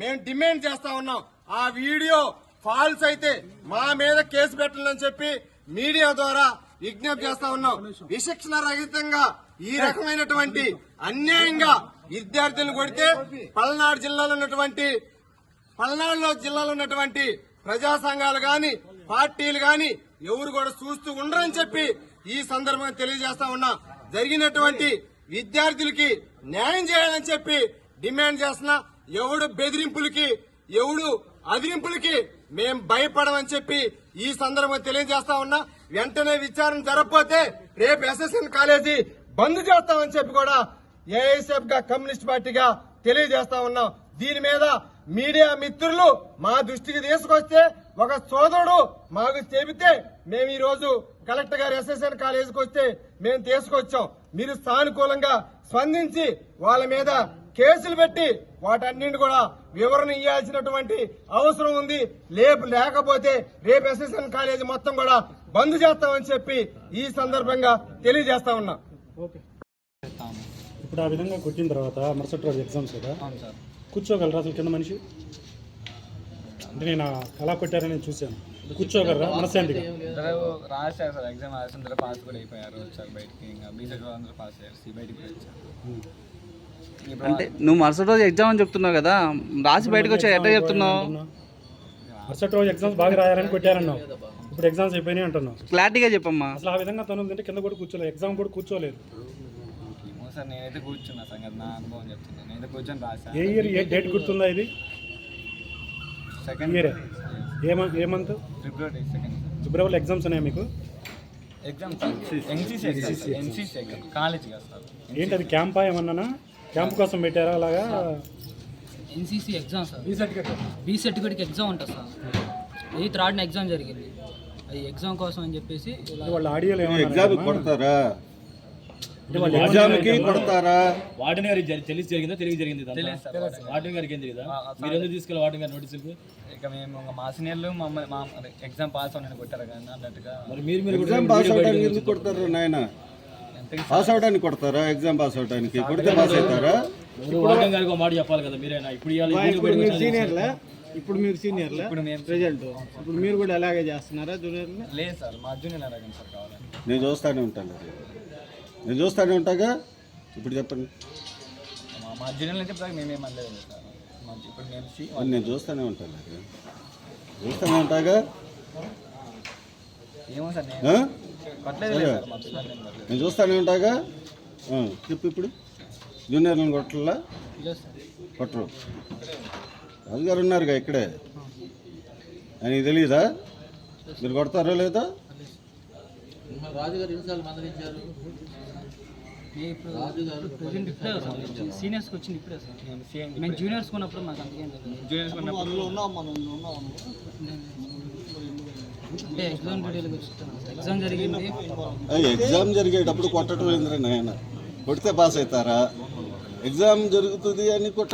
మేము డిమాండ్ చేస్తా ఉన్నాం. ఆ వీడియో ఫాల్స్ అయితే మా మీద కేసు పెట్టాలని చెప్పి మీడియా ద్వారా విజ్ఞప్తి చేస్తా ఉన్నాం. విశిక్షణ రహితంగా ఈ రకమైనటువంటి అన్యాయంగా విద్యార్థులను కొడితే పల్నాడు జిల్లాలో ఉన్నటువంటి పల్నాడులో జిల్లాలో ఉన్నటువంటి ప్రజా సంఘాలు గాని పార్టీలు గాని ఎవరు కూడా చూస్తూ ఉండరని చెప్పి ఈ సందర్భంగా తెలియజేస్తా ఉన్నా. జరిగినటువంటి విద్యార్థులకి న్యాయం చేయాలని చెప్పి డిమాండ్ చేస్తున్నా. ఎవడు బెదిరింపులకి ఎవడు అదిరింపులకి మేం భయపడమని చెప్పి ఈ సందర్భంగా తెలియజేస్తా ఉన్నా. వెంటనే విచారణ జరగపోతే రేపు ఎస్ఎస్ఎన్ కాలేజీ బంద్ చేస్తామని చెప్పి కూడా ఏఐఎస్ఎఫ్గా కమ్యూనిస్ట్ పార్టీగా తెలియజేస్తా ఉన్నాం. దీని మీద మీడియా మిత్రులు మా దృష్టికి తీసుకొస్తే ఒక సోదరుడు మాకు చెబితే మేము ఈ రోజు కలెక్టర్ గారు ఎస్ఎస్ఎన్ కాలేజీకి వస్తే మేము తీసుకొచ్చాం. మీరు సానుకూలంగా స్పందించి వాళ్ళ మీద కేసులు పెట్టి వాటన్నింటి కూడా వివరణ ఇవ్వాల్సినటువంటి అవసరం ఉంది. లేపు లేకపోతే రేపు ఎస్ఎస్ఎన్ కాలేజీ మొత్తం కూడా బంద్ చేస్తామని చెప్పి ఈ సందర్భంగా తెలియజేస్తా ఉన్నా. ఇప్పుడు ఆ విధంగా కొట్టిన తర్వాత మరుసటి రోజు ఎగ్జామ్స్ కదా? అవును సార్. కూర్చోగలరా అసలు కింద మనిషి? అంటే నేను అలా కొట్టారని నేను చూశాను. కూర్చోగలరా? మనశాంతిగా అందరూ రాశారు సార్ ఎగ్జామ్ రాసి అందరూ పాస్ కూడా అయిపోయారు వచ్చారు బయటికి. ఇంకా బీసెట్ అందరూ పాస్ అయ్యారు సి బయటికి కూడా వచ్చారు. ఇప్పుడు అంటే నువ్వు మరుసటి రోజు ఎగ్జామ్ అని చెప్తున్నావు కదా రాసి బయటకు వచ్చా ఎట్లా చెప్తున్నావు? మరుసటి రోజు ఎగ్జామ్స్ బాగా రాయాలని కొట్టారన్నావు. ఇప్పుడు ఎగ్జామ్స్ అయిపోయినాయి అంటున్నావు. క్లారిటీగా చెప్పమ్మా. అసలు ఆ విధంగా తను కింద కూడా కూర్చోలేదు ఎగ్జామ్ కూడా కూర్చోలేదు. సార్ నేనైతే కూర్చున్నా సంగతి నా అనుభవం చెప్తుంది నేనైతే కూర్చొని రాశాను. ఏ ఇయర్ ఏ డేట్ గుర్తుందా ఇది? సెకండ్ ఇయరే? ఏమ ఏ మంత్ ఫిబ్రవరి సెకండ్ ఫిబ్రవరిలో ఎగ్జామ్స్ ఉన్నాయా మీకు? Exam NCC NCC exam college ఏంటి అది క్యాంపా ఏమన్నానా? క్యాంప్ కోసం పెట్టారా అలాగా? NCC exam sir. బీ సర్టిఫికేట్కి ఎగ్జామ్ ఉంటుంది సార్. ఎయిత్ రాడిన ఎగ్జామ్ జరిగింది. అది ఎగ్జామ్ కోసం అని చెప్పేసి వాళ్ళ ఆడియోలో ఎగ్జామ్ ఏమన్నా? కొడతారా? ఎగ్జామ్కి కొడతారా గారికి జరి- తెలిసి జరిగిందా? తెలియక జరిగింది వార్డెన్ గారికి ఏం తెలియదా మీరు ఎందుకు తీసుకెళ్ళి వార్డెన్ గారి నోటీసులకు ఇక మేము మా సీనియర్లు మమ్మల్ని మా ఎగ్జామ్ పాస్ అవునని కొట్టారు కానీ అన్నట్టుగా. మరి మీరు మీరు కూడా ఎగ్జామ్ పాస్ అవడానికి ఎందుకు కొడతారు నాయన? పాస్ అవడానికి కొడతారా? ఎగ్జామ్ పాస్ అవడానికి కొడితే పాస్ అవుతారా? వార్డెన్ గారికి ఒక మాట చెప్పాలి కదా మీరైనా. ఇప్పుడు. సీనియర్లే? ఇప్పుడు మీరు సీనియర్లే? ఇప్పుడు మేము ప్రెజెంట్ ఇప్పుడు మీరు కూడా అలాగే చేస్తున్నారా జూనియర్లు? లేదు సార్ మా జూనియర్ అడగండి సార్ కావాలని నేను చూస్తానే ఉంటాను. నేను చూస్తానే ఉంటాగా? ఇప్పుడు చెప్పండి. మా మా జూనియర్లు అయితే ఇప్పుడు మేమేం అనలేదు సార్. మా ఇప్పుడు మేము సి మరి నేను చూస్తానే ఉంటాను అది. చూస్తానే ఉంటాగా? ఏమో సార్ ఆ? నేను కొట్టలేదు లేదు సార్ మా సార్ నేను కొట్టలేదు. నేను చూస్తానే ఉంటాగా? ఆ, చెప్పు ఇప్పుడు. జూనియర్లను కొట్టలా? కొట్టరు. రాజుగారు ఉన్నారుగా ఇక్కడే? ఆయనకి తెలియదా మీరు కొడతారో లేదో? ఇప్పుడే సార్. సీనియర్స్కి వచ్చింది ఇప్పుడే సార్. మేము ఉన్నప్పుడు అంటే ఎగ్జామ్ డీటెయిల్గా వచ్చుతున్నాను ఎగ్జామ్ జరిగింది. ఆ, ఎగ్జామ్ జరిగేటప్పుడు కొట్టడం ఏంద్రా నాయన? కొడితే పాస్ అవుతారా? ఎగ్జామ్ జరుగుతుంది అని కొట్ట